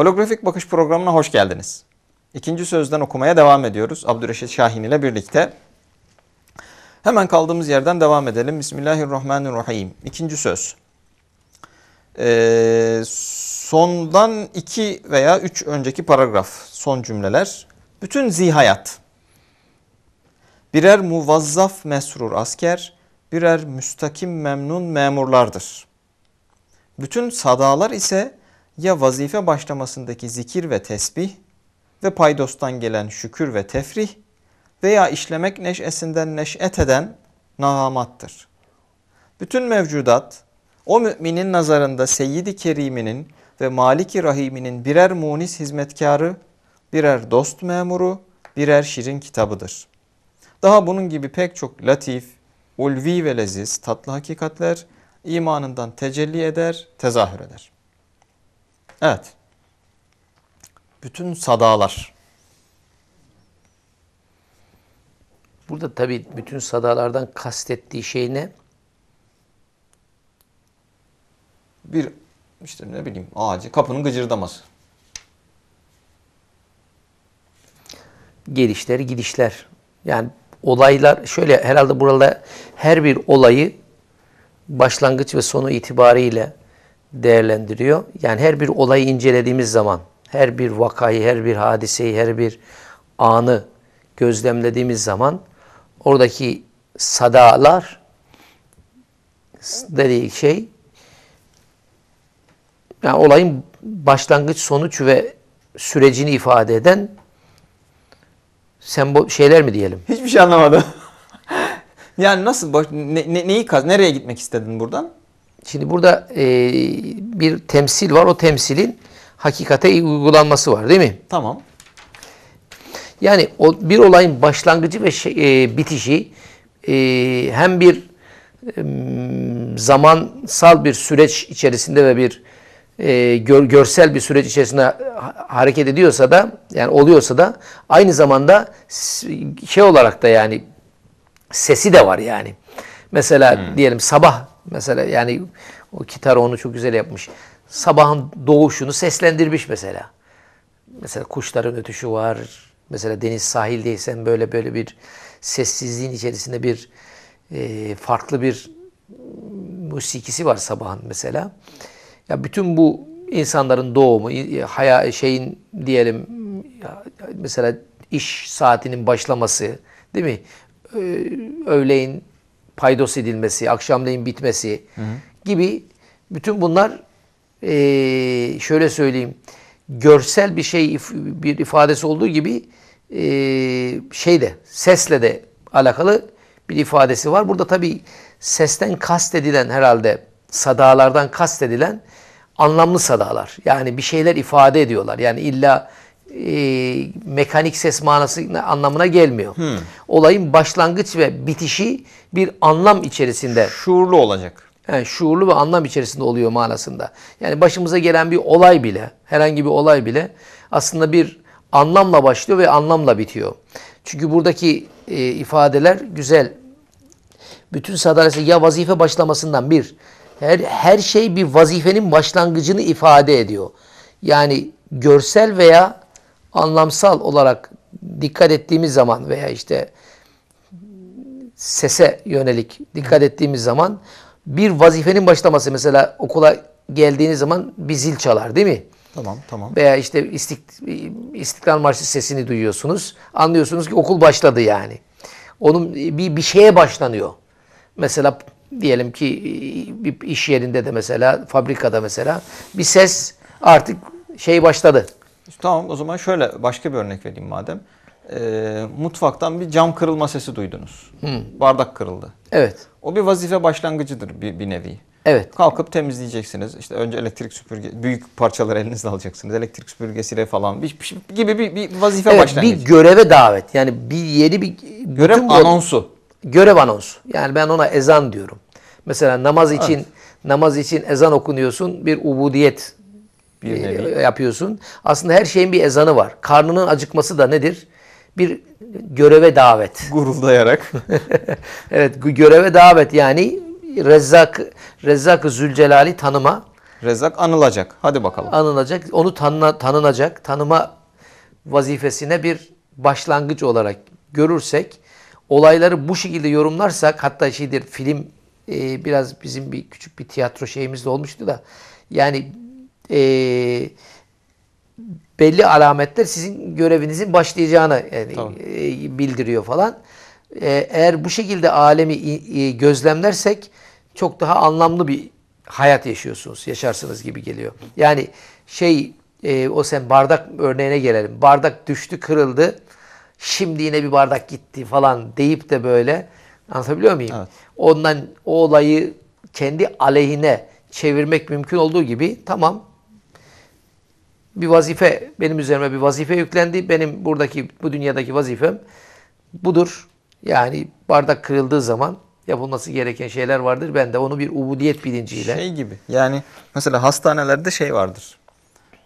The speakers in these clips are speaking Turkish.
Holografik Bakış programına hoş geldiniz. İkinci sözden okumaya devam ediyoruz Abdüreşit Şahin ile birlikte. Hemen kaldığımız yerden devam edelim. Bismillahirrahmanirrahim. İkinci söz. Ee, sondan iki veya üç önceki paragraf, son cümleler. Bütün zihayat. Birer muvazzaf mesrur asker, birer müstakim memnun memurlardır. Bütün sadalar ise ya vazife başlamasındaki zikir ve tesbih ve paydostan gelen şükür ve tefrih veya işlemek neşesinden neş'et eden nahamattır. Bütün mevcudat o müminin nazarında Seyyid-i Kerim'inin ve Malik-i Rahim'inin birer munis hizmetkarı, birer dost memuru, birer şirin kitabıdır. Daha bunun gibi pek çok latif, ulvi ve leziz tatlı hakikatler imanından tecelli eder, tezahür eder. Evet. Bütün sadalar. Burada tabi bütün sadalardan kastettiği şey ne? Bir işte ne bileyim ağacı kapının gıcırdaması. Gelişler, gidişler. Yani olaylar şöyle herhalde burada her bir olayı başlangıç ve sonu itibariyle değerlendiriyor. Yani her bir olayı incelediğimiz zaman, her bir vakayı, her bir hadiseyi, her bir anı gözlemlediğimiz zaman oradaki sadalar dediği şey yani olayın başlangıç, sonuç ve sürecini ifade eden sembol şeyler mi diyelim? Hiçbir şey anlamadım. yani nasıl baş, ne, ne, neyi kaz nereye gitmek istedin buradan? Şimdi burada e, bir temsil var. O temsilin hakikate uygulanması var değil mi? Tamam. Yani o bir olayın başlangıcı ve şey, e, bitişi e, hem bir e, zamansal bir süreç içerisinde ve bir e, gör, görsel bir süreç içerisinde ha- hareket ediyorsa da yani oluyorsa da aynı zamanda şey olarak da yani sesi de var yani. Mesela diyelim sabah mesela yani o Kitaro onu çok güzel yapmış. Sabahın doğuşunu seslendirmiş mesela. Mesela kuşların ötüşü var. Mesela deniz sahildeysen böyle böyle bir sessizliğin içerisinde bir e, farklı bir musikisi var sabahın mesela. Ya bütün bu insanların doğumu, i- haya şeyin diyelim mesela iş saatinin başlaması, değil mi? Öğleyin paydos edilmesi, akşamleyin bitmesi gibi bütün bunlar ee, şöyle söyleyeyim görsel bir şey bir ifadesi olduğu gibi ee, şey de sesle de alakalı bir ifadesi var. Burada tabii sesten kastedilen herhalde sadalardan kastedilen anlamlı sadalar. Yani bir şeyler ifade ediyorlar. Yani illa e, mekanik ses manası anlamına gelmiyor. Olayın başlangıç ve bitişi bir anlam içerisinde Şuurlu olacak. yani şuurlu ve anlam içerisinde oluyor manasında. Yani başımıza gelen bir olay bile, herhangi bir olay bile aslında bir anlamla başlıyor ve anlamla bitiyor. Çünkü buradaki e, ifadeler güzel. Bütün sadalesi ya vazife başlamasından bir, her, her şey bir vazifenin başlangıcını ifade ediyor. Yani görsel veya anlamsal olarak dikkat ettiğimiz zaman veya işte sese yönelik dikkat ettiğimiz zaman bir vazifenin başlaması mesela okula geldiğiniz zaman bir zil çalar değil mi? Tamam tamam. Veya işte istik- İstiklal Marşı sesini duyuyorsunuz. Anlıyorsunuz ki okul başladı yani. Onun bir, bir şeye başlanıyor. Mesela diyelim ki bir iş yerinde de mesela fabrikada mesela bir ses artık şey başladı. Tamam o zaman şöyle başka bir örnek vereyim madem. Ee, mutfaktan bir cam kırılma sesi duydunuz. Bardak kırıldı. Evet. O bir vazife başlangıcıdır bir, bir nevi. Evet. Kalkıp temizleyeceksiniz. İşte önce elektrik süpürge, büyük parçaları elinizle alacaksınız. Elektrik süpürgesiyle falan bir, bir- gibi bir, bir vazife Evet, başlangıcı. bir göreve davet. Yani bir yeni bir Görev anonsu. Görev anonsu. Yani ben ona ezan diyorum. Mesela namaz için namaz için ezan okunuyorsun. Bir ubudiyet Bir e, nevi. yapıyorsun. Aslında her şeyin bir ezanı var. Karnının acıkması da nedir? Bir göreve davet. Guruldayarak. evet, göreve davet yani Rezzak Rezzak Zülcelal'i tanıma Rezzak anılacak. Hadi bakalım. anılacak, onu tanına, tanınacak, tanıma vazifesine bir başlangıç olarak görürsek, olayları bu şekilde yorumlarsak, hatta şeydir film e, biraz bizim bir küçük bir tiyatro şeyimiz de olmuştu da, yani e, belli alametler sizin görevinizin başlayacağını yani, Tabii. e, bildiriyor falan. E, eğer bu şekilde alemi i- gözlemlersek çok daha anlamlı bir hayat yaşıyorsunuz, yaşarsınız gibi geliyor. Yani şey e, o sen bardak örneğine gelelim. Bardak düştü, kırıldı. Şimdi yine bir bardak gitti falan deyip de böyle anlatabiliyor muyum? Evet. Ondan o olayı kendi aleyhine çevirmek mümkün olduğu gibi tamam bir vazife benim üzerime bir vazife yüklendi. Benim buradaki bu dünyadaki vazifem budur. Yani bardak kırıldığı zaman yapılması gereken şeyler vardır. Ben de onu bir ubudiyet bilinciyle Şey gibi yani mesela hastanelerde şey vardır.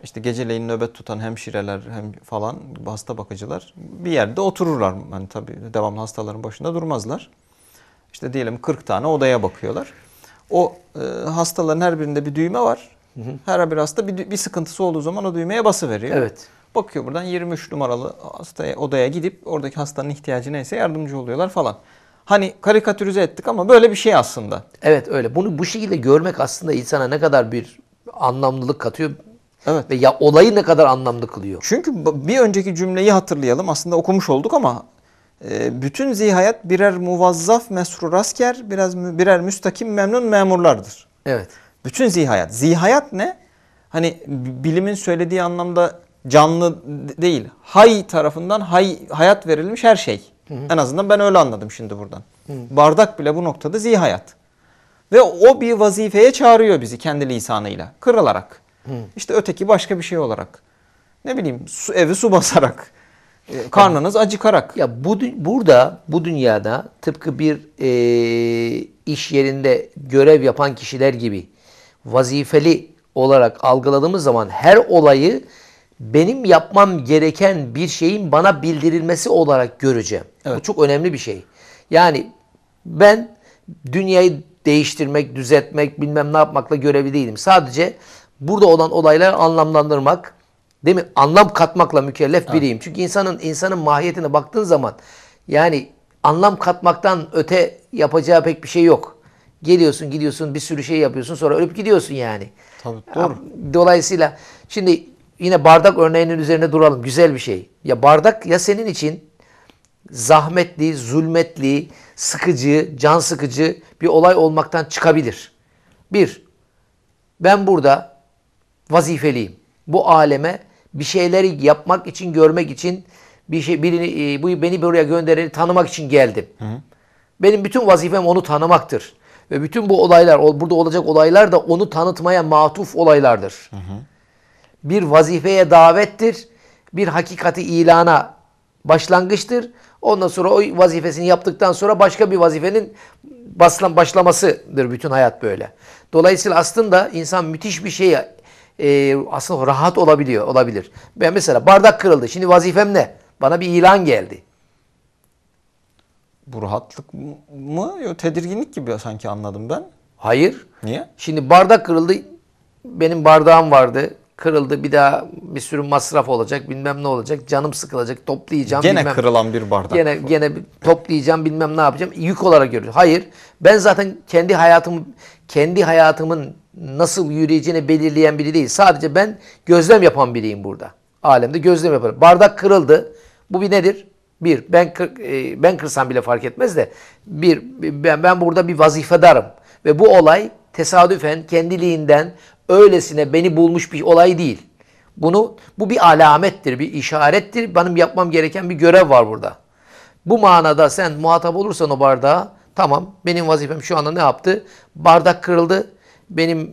İşte geceleyin nöbet tutan hemşireler hem falan hasta bakıcılar bir yerde otururlar. Hani tabii devamlı hastaların başında durmazlar. İşte diyelim 40 tane odaya bakıyorlar. O e, hastaların her birinde bir düğme var. Her bir hasta bir, bir sıkıntısı olduğu zaman o düğmeye bası veriyor. Evet. Bakıyor buradan 23 numaralı hastaya odaya gidip oradaki hastanın ihtiyacı neyse yardımcı oluyorlar falan. Hani karikatürize ettik ama böyle bir şey aslında. Evet öyle. Bunu bu şekilde görmek aslında insana ne kadar bir anlamlılık katıyor. Evet. Ve ya olayı ne kadar anlamlı kılıyor. Çünkü bir önceki cümleyi hatırlayalım. Aslında okumuş olduk ama e, bütün zihayat birer muvazzaf mesrur asker, biraz birer müstakim memnun memurlardır. Evet. Bütün zihayat. Zihayat ne? Hani bilimin söylediği anlamda canlı değil. Hay tarafından hay hayat verilmiş her şey. En azından ben öyle anladım şimdi buradan. Bardak bile bu noktada zihayat. Ve o bir vazifeye çağırıyor bizi kendi lisanıyla. Kırılarak. İşte öteki başka bir şey olarak. Ne bileyim su, evi su basarak. E, karnınız acıkarak. Ya bu burada bu dünyada tıpkı bir e, iş yerinde görev yapan kişiler gibi vazifeli olarak algıladığımız zaman her olayı benim yapmam gereken bir şeyin bana bildirilmesi olarak göreceğim. Bu çok önemli bir şey. Yani ben dünyayı değiştirmek, düzeltmek, bilmem ne yapmakla görevli değilim. Sadece burada olan olayları anlamlandırmak, değil mi? Anlam katmakla mükellef biriyim. Çünkü insanın insanın mahiyetine baktığın zaman yani anlam katmaktan öte yapacağı pek bir şey yok. Geliyorsun, gidiyorsun, bir sürü şey yapıyorsun, sonra ölüp gidiyorsun yani. Tabii, doğru. Dolayısıyla şimdi yine bardak örneğinin üzerine duralım. Güzel bir şey. Ya bardak ya senin için zahmetli, zulmetli, sıkıcı, can sıkıcı bir olay olmaktan çıkabilir. Bir, ben burada vazifeliyim. Bu aleme bir şeyleri yapmak için, görmek için bir şey birini e, bu beni buraya göndereni tanımak için geldim. Benim bütün vazifem onu tanımaktır. Ve bütün bu olaylar, burada olacak olaylar da onu tanıtmaya matuf olaylardır. Bir vazifeye davettir. Bir hakikati ilana başlangıçtır. Ondan sonra o vazifesini yaptıktan sonra başka bir vazifenin başlamasıdır bütün hayat böyle. Dolayısıyla aslında insan müthiş bir şeye e, aslında rahat olabiliyor, olabilir. Ben mesela bardak kırıldı. Şimdi vazifem ne? Bana bir ilan geldi. Bu rahatlık mı? Yok tedirginlik gibi sanki anladım ben. Hayır. Niye? Şimdi bardak kırıldı. Benim bardağım vardı. Kırıldı. Bir daha bir sürü masraf olacak. Bilmem ne olacak. Canım sıkılacak. Toplayacağım. Gene bilmem. kırılan bir bardak. Gene gene bir toplayacağım. Bilmem ne yapacağım. Yük olarak görüyorum. Hayır. Ben zaten kendi hayatım kendi hayatımın nasıl yürüyeceğini belirleyen biri değil. Sadece ben gözlem yapan biriyim burada. Alemde gözlem yaparım. Bardak kırıldı. Bu bir nedir? Bir, ben kır, e, ben kırsam bile fark etmez de bir, ben, ben burada bir vazifedarım. Ve bu olay tesadüfen kendiliğinden öylesine beni bulmuş bir olay değil. Bunu bu bir alamettir, bir işarettir. Benim yapmam gereken bir görev var burada. Bu manada sen muhatap olursan o bardağa tamam benim vazifem şu anda ne yaptı? Bardak kırıldı. Benim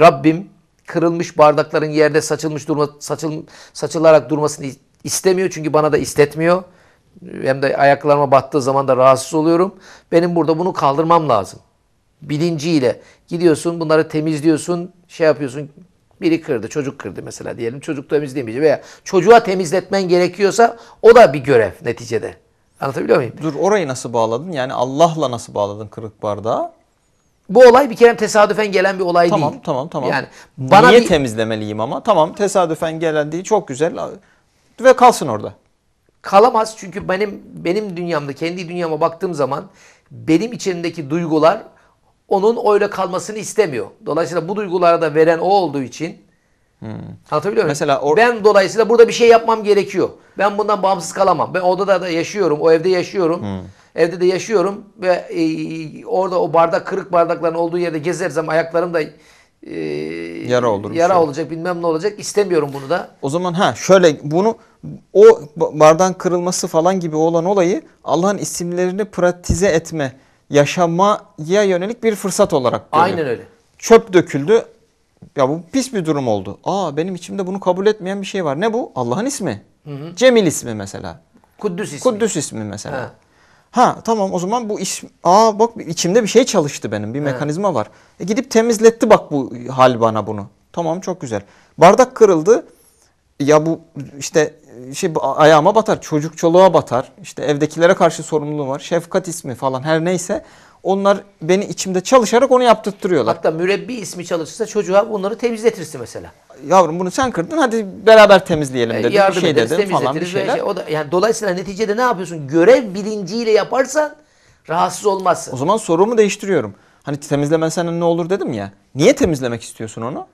Rabbim kırılmış bardakların yerde saçılmış durma, saçıl, saçılarak durmasını istemiyor. Çünkü bana da istetmiyor. Hem de ayaklarıma battığı zaman da rahatsız oluyorum. Benim burada bunu kaldırmam lazım. Bilinciyle gidiyorsun bunları temizliyorsun şey yapıyorsun. Biri kırdı çocuk kırdı mesela diyelim çocuk temizleyemeyecek veya çocuğa temizletmen gerekiyorsa o da bir görev neticede. Anlatabiliyor muyum? Dur orayı nasıl bağladın? Yani Allah'la nasıl bağladın kırık bardağı? Bu olay bir kere tesadüfen gelen bir olay Tamam değil. tamam tamam. Yani bana Niye bir, temizlemeliyim ama? Tamam tesadüfen gelen değil çok güzel ve kalsın orada. Kalamaz çünkü benim benim dünyamda kendi dünyama baktığım zaman benim içimdeki duygular onun öyle kalmasını istemiyor. Dolayısıyla bu duygulara da veren o olduğu için Anlatabiliyor muyum? Mesela or- ben dolayısıyla burada bir şey yapmam gerekiyor. Ben bundan bağımsız kalamam. Ben odada da yaşıyorum. O evde yaşıyorum. Evde de yaşıyorum ve e, orada o bardak kırık bardakların olduğu yerde gezersem ayaklarım da e, Yara olur Yara şey. olacak bilmem ne olacak. İstemiyorum bunu da. O zaman ha şöyle bunu o bardan kırılması falan gibi olan olayı Allah'ın isimlerini pratize etme, yaşamaya yönelik bir fırsat olarak görüyor. Aynen öyle. Çöp döküldü. Ya bu pis bir durum oldu. Aa benim içimde bunu kabul etmeyen bir şey var. Ne bu? Allah'ın ismi. Cemil ismi mesela. Kuddüs ismi. Kuddüs ismi mesela. Ha. Ha. tamam o zaman bu iş aa bak içimde bir şey çalıştı benim. Bir mekanizma var. E, gidip temizletti bak bu hal bana bunu. Tamam çok güzel. Bardak kırıldı. Ya bu işte şey ayağıma batar, çocuk çoluğa batar. İşte evdekilere karşı sorumluluğum var. Şefkat ismi falan her neyse onlar beni içimde çalışarak onu yaptırtıyorlar. Hatta mürebbi ismi çalışırsa çocuğa bunları temizletirsin mesela. Yavrum bunu sen kırdın hadi beraber temizleyelim E, dedi. Bir yardım şey ederiz, dedim falan bir şeyler. şey- o da, yani dolayısıyla neticede ne yapıyorsun? Görev bilinciyle yaparsan rahatsız olmazsın. O zaman sorumu değiştiriyorum. Hani temizlemesen ne olur dedim ya. Niye temizlemek istiyorsun onu?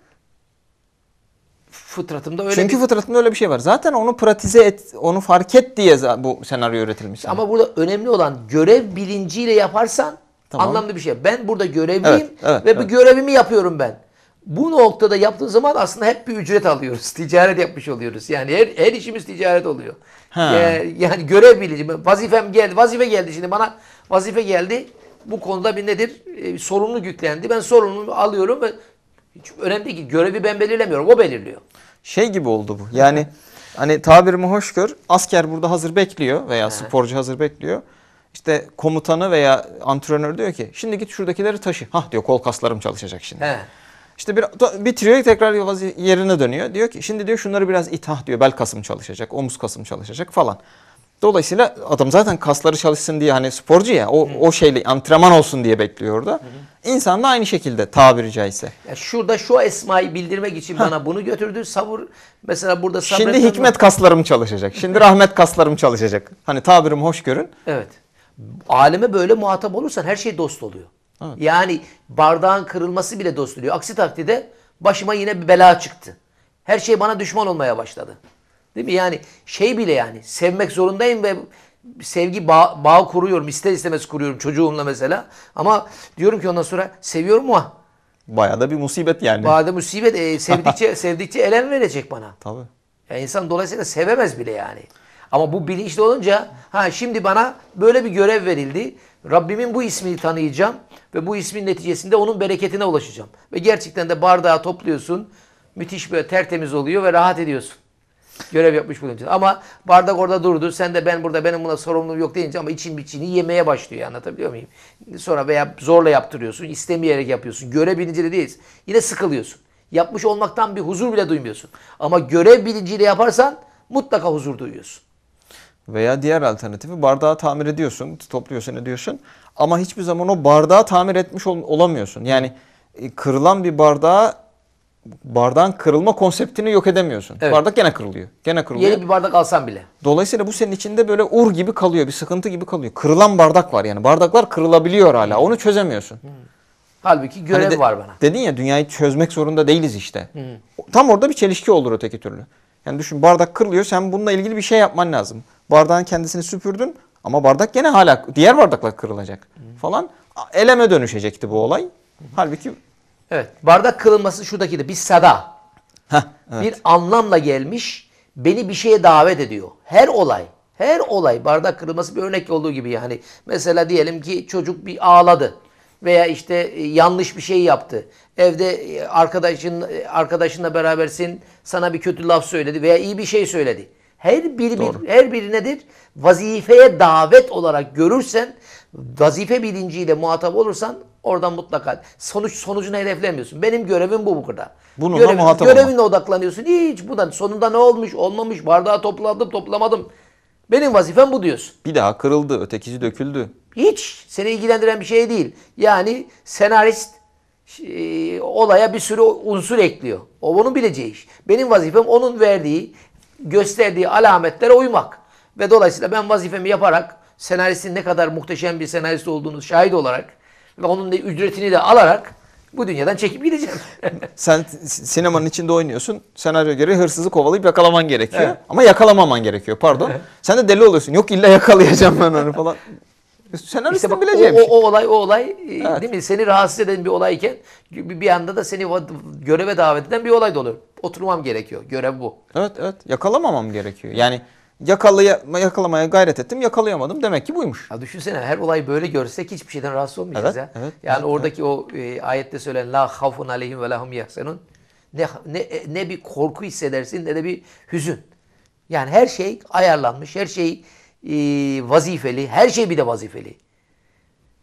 Fıtratımda öyle Çünkü bir... fıtratında öyle bir şey var. Zaten onu pratize et, onu fark et diye bu senaryo üretilmiş. sana. Ama burada önemli olan görev bilinciyle yaparsan Tamam. anlamlı bir şey. Ben burada görevliyim Evet, evet, ve bu evet. görevimi yapıyorum ben. Bu noktada yaptığın zaman aslında hep bir ücret alıyoruz. Ticaret yapmış oluyoruz. Yani her, her işimiz ticaret oluyor. Ha. Yani, yani görev bilinci. Vazifem geldi. Vazife geldi. Şimdi bana vazife geldi. Bu konuda bir nedir? E, sorumluluk yüklendi. Ben sorumluluğu alıyorum ve hiç önemli değil ki. Görevi ben belirlemiyorum. O belirliyor. Şey gibi oldu bu. Yani hani tabirimi hoş gör. Asker burada hazır bekliyor veya sporcu hazır bekliyor. İşte komutanı veya antrenör diyor ki şimdi git şuradakileri taşı. Hah diyor kol kaslarım çalışacak şimdi. He. İşte bir bitiriyor tekrar yerine dönüyor. Diyor ki şimdi diyor şunları biraz it hah diyor bel kasım çalışacak, omuz kasım çalışacak falan. Dolayısıyla adam zaten kasları çalışsın diye hani sporcu ya o, o şeyle antrenman olsun diye bekliyor orada. İnsan da aynı şekilde tabiri caizse. Ya şurada şu esmayı bildirmek için bana bunu götürdü. Sabır mesela burada sabretmem Şimdi hikmet kaslarım çalışacak. Şimdi rahmet kaslarım çalışacak. Hani tabirim hoş görün. Evet. Aleme böyle muhatap olursan her şey dost oluyor. Yani bardağın kırılması bile dost oluyor. Aksi takdirde başıma yine bir bela çıktı. Her şey bana düşman olmaya başladı. Değil mi? Yani şey bile yani sevmek zorundayım ve sevgi bağ, bağ kuruyorum. ister istemez kuruyorum çocuğumla mesela. Ama diyorum ki ondan sonra seviyorum ama Bayağı da bir musibet yani. bağda musibet e, sevdikçe sevdikçe elem verecek bana. Tabii. Ya insan dolayısıyla sevemez bile yani. Ama bu bilinçli olunca ha şimdi bana böyle bir görev verildi. Rabbimin bu ismini tanıyacağım ve bu ismin neticesinde onun bereketine ulaşacağım. Ve gerçekten de bardağı topluyorsun. Müthiş böyle tertemiz oluyor ve rahat ediyorsun. Görev yapmış bulunca. Ama bardak orada durdu. Sen de ben burada benim buna sorumluluğum yok deyince ama için biçini yemeye başlıyor. Anlatabiliyor muyum? Sonra veya zorla yaptırıyorsun. istemeyerek yapıyorsun. Görev bilinciyle değiliz. Yine sıkılıyorsun. Yapmış olmaktan bir huzur bile duymuyorsun. Ama görev bilinciyle yaparsan mutlaka huzur duyuyorsun. Veya diğer alternatifi bardağı tamir ediyorsun, topluyorsun ediyorsun. Ama hiçbir zaman o bardağı tamir etmiş ol- olamıyorsun. Yani e, kırılan bir bardağı bardağın kırılma konseptini yok edemiyorsun. Evet. Bardak gene kırılıyor. Gene kırılıyor. Yeni bir bardak alsan bile. Dolayısıyla bu senin içinde böyle ur gibi kalıyor, bir sıkıntı gibi kalıyor. Kırılan bardak var yani. Bardaklar kırılabiliyor hala. Onu çözemiyorsun. Halbuki görev Hani de- var bana. Dedin ya dünyayı çözmek zorunda değiliz işte. Tam orada bir çelişki olur öteki türlü. Yani düşün bardak kırılıyor sen bununla ilgili bir şey yapman lazım. Bardağın kendisini süpürdün ama bardak gene hala diğer bardaklar kırılacak falan. Eleme dönüşecekti bu olay. Halbuki Evet. Bardak kırılması şuradaki de bir sada. heh, evet. Bir anlamla gelmiş beni bir şeye davet ediyor. Her olay, her olay bardak kırılması bir örnek olduğu gibi yani. Mesela diyelim ki çocuk bir ağladı veya işte e, yanlış bir şey yaptı. Evde e, arkadaşın e, arkadaşınla berabersin sana bir kötü laf söyledi veya iyi bir şey söyledi. Her biri Doğru. bir, her biri nedir? Vazifeye davet olarak görürsen, vazife bilinciyle muhatap olursan oradan mutlaka sonuç sonucunu hedeflemiyorsun. Benim görevim bu burada. Bununla Görevin- muhatap görevine odaklanıyorsun. Hiç buradan sonunda ne olmuş, olmamış, bardağı topladım, toplamadım. Benim vazifem bu diyorsun. bir daha kırıldı, ötekisi döküldü. Hiç seni ilgilendiren bir şey değil. Yani senarist e, olaya bir sürü unsur ekliyor. O onun bileceği iş. Benim vazifem onun verdiği, gösterdiği alametlere uymak. Ve dolayısıyla ben vazifemi yaparak senaristin ne kadar muhteşem bir senarist olduğunu şahit olarak ve onun da ücretini de alarak bu dünyadan çekip gideceğim. Sen sinemanın içinde oynuyorsun. Senaryo gereği hırsızı kovalayıp yakalaman gerekiyor. Evet. Ama yakalamaman gerekiyor pardon. Sen de deli oluyorsun. Yok illa yakalayacağım ben onu falan. Senaristin İşte bak, bileceği o, o, o olay o olay e, Evet. değil mi? Seni rahatsız eden bir olayken bir anda da seni göreve davet eden bir olay da olur. Oturmam gerekiyor. Görev bu. Evet evet yakalamamam gerekiyor. Yani yakalaya, yakalamaya gayret ettim yakalayamadım. Demek ki buymuş. Ya düşünsene her olayı böyle görsek hiçbir şeyden rahatsız olmayacağız Evet, ya. evet, yani evet, oradaki o e, ayette söylenen la havfun aleyhim ve lahum yahsenun ne, ne, ne bir korku hissedersin ne de bir hüzün. Yani her şey ayarlanmış, her şey e, vazifeli, her şey bir de vazifeli.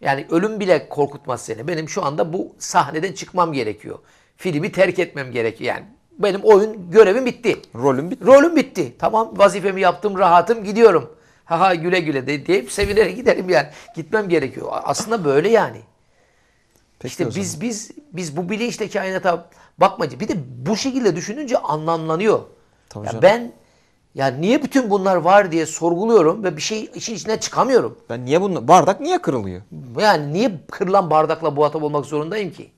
Yani ölüm bile korkutmaz seni. Benim şu anda bu sahneden çıkmam gerekiyor. Filmi terk etmem gerekiyor. Yani benim oyun görevim bitti. Rolüm bitti. Rolüm bitti. Tamam vazifemi yaptım, rahatım, gidiyorum. Haha güle güle de deyip sevinerek giderim yani. Gitmem gerekiyor. Aslında böyle yani. Peki işte biz biz biz bu bilinçle kainata bakmayınca bir de bu şekilde düşününce anlamlanıyor. Tabii Ya canım. ben ya niye bütün bunlar var diye sorguluyorum ve bir şey işin içinden çıkamıyorum. Ben niye bunu bardak niye kırılıyor? Yani niye kırılan bardakla muhatap olmak zorundayım ki?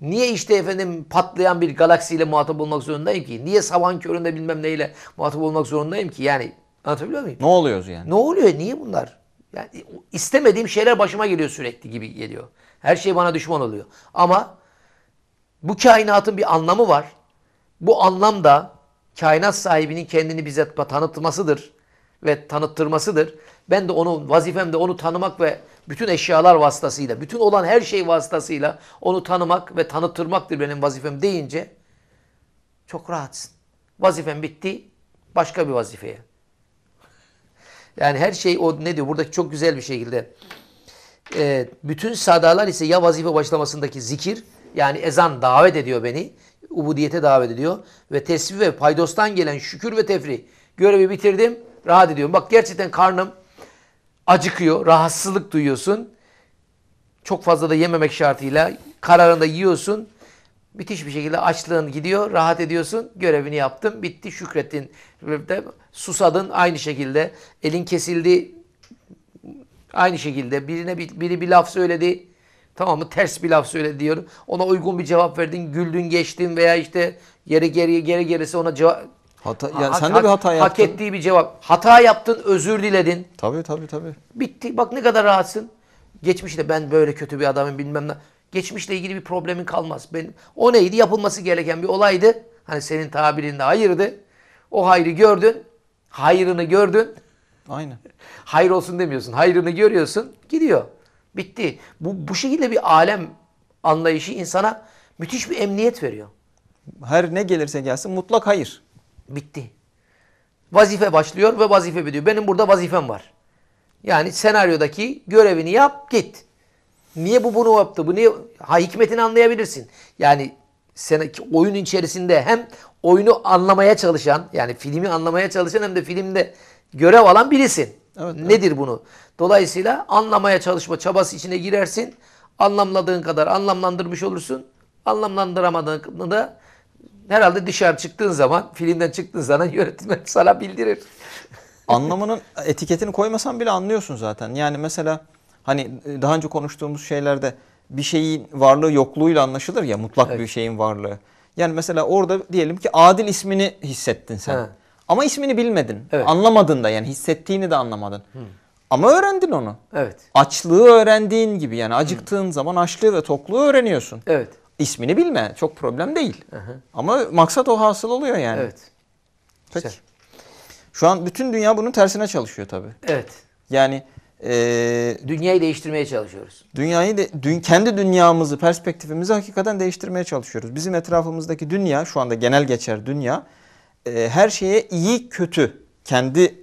Niye işte efendim patlayan bir galaksiyle muhatap olmak zorundayım ki? Niye sabahın köründe bilmem neyle muhatap olmak zorundayım ki? Yani anlatabiliyor muyum? Ne oluyoruz yani? Ne oluyor? Niye bunlar? Yani istemediğim şeyler başıma geliyor sürekli gibi geliyor. Her şey bana düşman oluyor. Ama bu kainatın bir anlamı var. Bu anlam da kainat sahibinin kendini bize tanıtmasıdır ve tanıttırmasıdır. Ben de onu vazifem de onu tanımak ve bütün eşyalar vasıtasıyla, bütün olan her şey vasıtasıyla onu tanımak ve tanıttırmaktır benim vazifem deyince çok rahatsın. Vazifem bitti, başka bir vazifeye. Yani her şey o ne diyor buradaki çok güzel bir şekilde. Ee, bütün sadalar ise ya vazife başlamasındaki zikir yani ezan davet ediyor beni. Ubudiyete davet ediyor. Ve tesbih ve paydostan gelen şükür ve tefri. Görevi bitirdim. Rahat ediyorum. Bak gerçekten karnım acıkıyor. Rahatsızlık duyuyorsun. Çok fazla da yememek şartıyla kararında yiyorsun. Müthiş bir şekilde açlığın gidiyor, rahat ediyorsun. Görevini yaptın, bitti, şükrettin. Susadın aynı şekilde. Elin kesildi aynı şekilde. Birine bir, biri bir laf söyledi. Tamam mı? Ters bir laf söyledi diyorum. Ona uygun bir cevap verdin, güldün, geçtin veya işte geri geri geri gerisi ona cevap Hata, Ha- yani sen hak- de bir hata Hak yaptın. ettiği bir cevap. Hata yaptın, özür diledin. Tabii tabii tabii. Bitti. Bak ne kadar rahatsın. Geçmişte ben böyle kötü bir adamım bilmem ne. Geçmişle ilgili bir problemin kalmaz. Ben, o neydi? Yapılması gereken bir olaydı. Hani senin tabirinde hayırdı. O hayrı gördün. Hayrını gördün. Aynen. Hayır olsun demiyorsun. Hayrını görüyorsun. Gidiyor. Bitti. Bu, bu şekilde bir alem anlayışı insana müthiş bir emniyet veriyor. Her ne gelirse gelsin mutlak hayır. Bitti. Vazife başlıyor ve vazife bitiyor. Benim burada vazifem var. Yani senaryodaki görevini yap git. Niye bu bunu yaptı? Bu niye? Ha hikmetini anlayabilirsin. Yani sen oyun içerisinde hem oyunu anlamaya çalışan yani filmi anlamaya çalışan hem de filmde görev alan birisin. Evet, Nedir bunu? Dolayısıyla anlamaya çalışma çabası içine girersin. Anlamladığın kadar anlamlandırmış olursun. Anlamlandıramadığını da herhalde dışarı çıktığın zaman, filmden çıktığın zaman yönetmen sana bildirir. Anlamının etiketini koymasan bile anlıyorsun zaten. Yani mesela hani daha önce konuştuğumuz şeylerde bir şeyin varlığı yokluğuyla anlaşılır ya mutlak Evet. bir şeyin varlığı. Yani mesela orada diyelim ki Adil ismini hissettin sen. He. Ama ismini bilmedin. Evet. Anlamadın da yani hissettiğini de anlamadın. Ama öğrendin onu. Evet. Açlığı öğrendiğin gibi yani acıktığın zaman açlığı ve tokluğu öğreniyorsun. Evet. İsmini bilme çok problem değil. Ama maksat o hasıl oluyor yani. Evet. Peki. Güzel. Şu an bütün dünya bunun tersine çalışıyor tabii. Evet. Yani eee, Dünyayı değiştirmeye çalışıyoruz. dünyayı de, dün, kendi dünyamızı, perspektifimizi hakikaten değiştirmeye çalışıyoruz. Bizim etrafımızdaki dünya, şu anda genel geçer dünya, eee, her şeye iyi kötü, kendi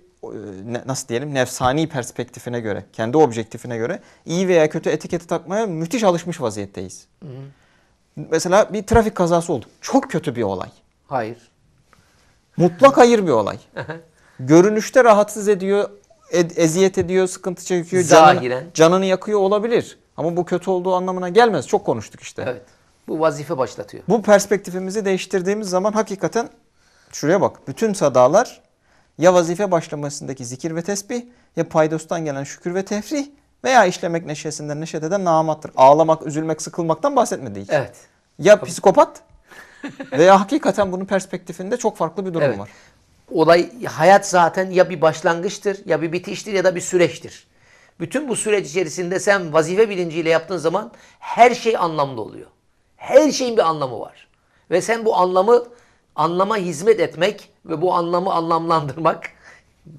ne- nasıl diyelim nefsani perspektifine göre, kendi objektifine göre iyi veya kötü etiketi takmaya müthiş alışmış vaziyetteyiz. Mesela bir trafik kazası oldu. Çok kötü bir olay. Hayır. Mutlak hayır bir olay. Görünüşte rahatsız ediyor. ed- eziyet ediyor, sıkıntı çekiyor, Zahiren. canını, canını yakıyor olabilir. Ama bu kötü olduğu anlamına gelmez. Çok konuştuk işte. Evet. Bu vazife başlatıyor. Bu perspektifimizi değiştirdiğimiz zaman hakikaten şuraya bak. Bütün sadalar ya vazife başlamasındaki zikir ve tesbih ya paydostan gelen şükür ve tefrih veya işlemek neşesinden neşet eden namattır. Ağlamak, üzülmek, sıkılmaktan bahsetmedi hiç. Evet. Ya psikopat veya hakikaten bunun perspektifinde çok farklı bir durum Evet. var. Olay hayat zaten ya bir başlangıçtır ya bir bitiştir ya da bir süreçtir. Bütün bu süreç içerisinde sen vazife bilinciyle yaptığın zaman her şey anlamlı oluyor. Her şeyin bir anlamı var. Ve sen bu anlamı anlama hizmet etmek ve bu anlamı anlamlandırmak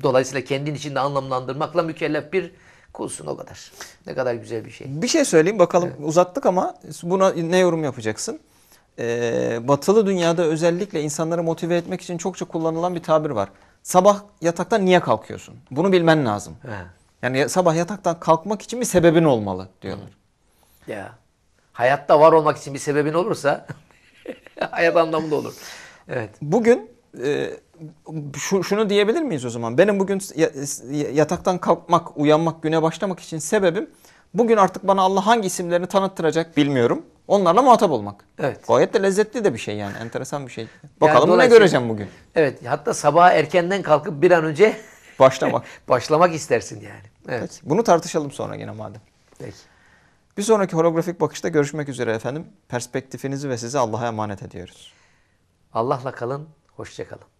dolayısıyla kendin içinde anlamlandırmakla mükellef bir kulsun o kadar. Ne kadar güzel bir şey. Bir şey söyleyeyim bakalım uzattık ama buna ne yorum yapacaksın? Ee, batılı dünyada özellikle insanları motive etmek için çokça kullanılan bir tabir var. Sabah yataktan niye kalkıyorsun? Bunu bilmen lazım. He. Yani ya- sabah yataktan kalkmak için bir sebebin olmalı diyorlar. Ya. Hayatta var olmak için bir sebebin olursa hayat anlamlı olur. Evet. Bugün e, şu, şunu diyebilir miyiz o zaman? Benim bugün ya- yataktan kalkmak, uyanmak, güne başlamak için sebebim bugün artık bana Allah hangi isimlerini tanıttıracak bilmiyorum. Onlarla muhatap olmak. Evet. Gayet de lezzetli de bir şey yani. Enteresan bir şey. Bakalım ne dolayısıyla- göreceğim bugün. Evet. Hatta sabah erkenden kalkıp bir an önce Başlamak. başlamak istersin yani. Evet. Peki, Bunu tartışalım sonra yine madem. Peki. Bir sonraki holografik bakışta görüşmek üzere efendim. Perspektifinizi ve sizi Allah'a emanet ediyoruz. Allah'la kalın. Hoşça kalın.